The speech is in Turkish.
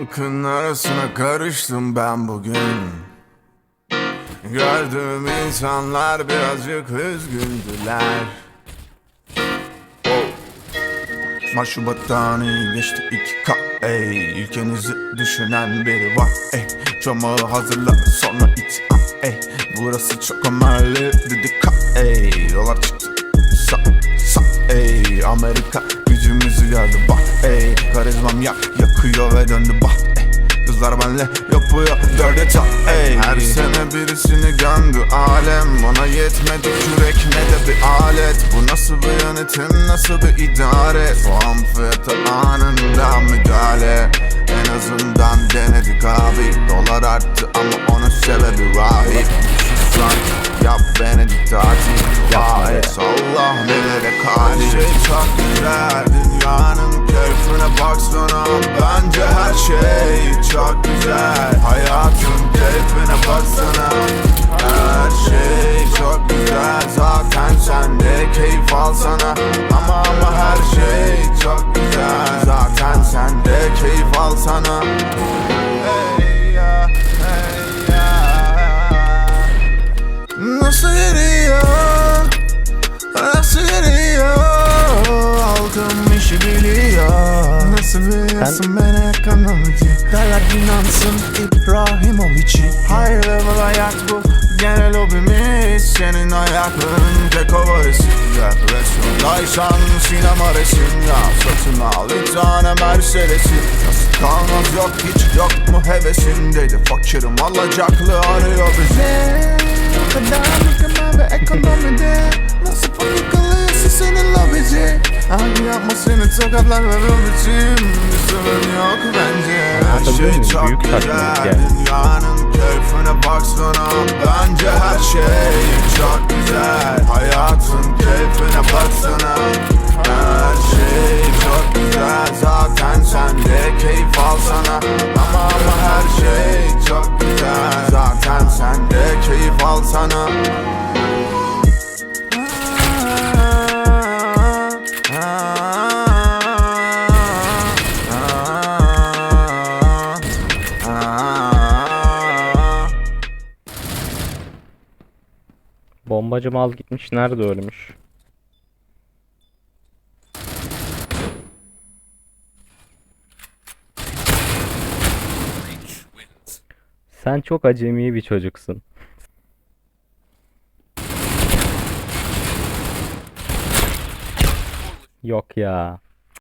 Halkın arasına karıştım ben bugün. Gördüğüm insanlar birazcık üzgündüler. Mart Şubat'tan iyi geçti iki ka ey. Ülkenizi düşünen biri var ey. Çomağı hazırla sonra it ah, ey. Burası çok ömerli dedik ka ey. Dolar çıktı sa sa ey. Amerika gücümüzü gördü bak ey. Karizmam yak yakıyor ve döndü. Bak ey. Kızlar benle yapıyor dörde tak ey. Her sene birisini gömdü alem. Ona yetmedi kürek ne de bir alet. Bu nasıl bir yönetim nasıl bir idare? Soğan fiyatı anında müdahale. En azından denedik abi. Dolar arttı ama onun sebebi rahip Lan yap beni Dua et Allah nelere kadir. Her şey çok güzel Dünyanın keyfine baksana her şey çok güzel. Hayatın keyfine baksana. Her şey çok güzel. Zaten sen de keyif alsana. Ama ama her şey çok ekonomici Derler inansın İbrahimovic'i High level hayat bu Genel hobimiz. Senin ayakların tek ovarisi Depresyondaysan sinema resimde Satın al bir tane Mercedes'i. Nasıl kalmaz yok hiç yok mu hevesindeydi Fakirim alacaklı arıyor bizi. Kadar Yapma seni tokatlar ve biçim Bir sorun yok bence Her şey çok güzel. Dünyanın keyfine baksana. Bence her şey çok güzel. Hayatın keyfine baksana. Her şey çok güzel. Zaten sen de keyif alsana. Ama ama her şey çok güzel. Zaten sen de keyif alsana Bombacı mal gitmiş nerede ölmüş? Sen çok acemi bir çocuksun. Yok ya.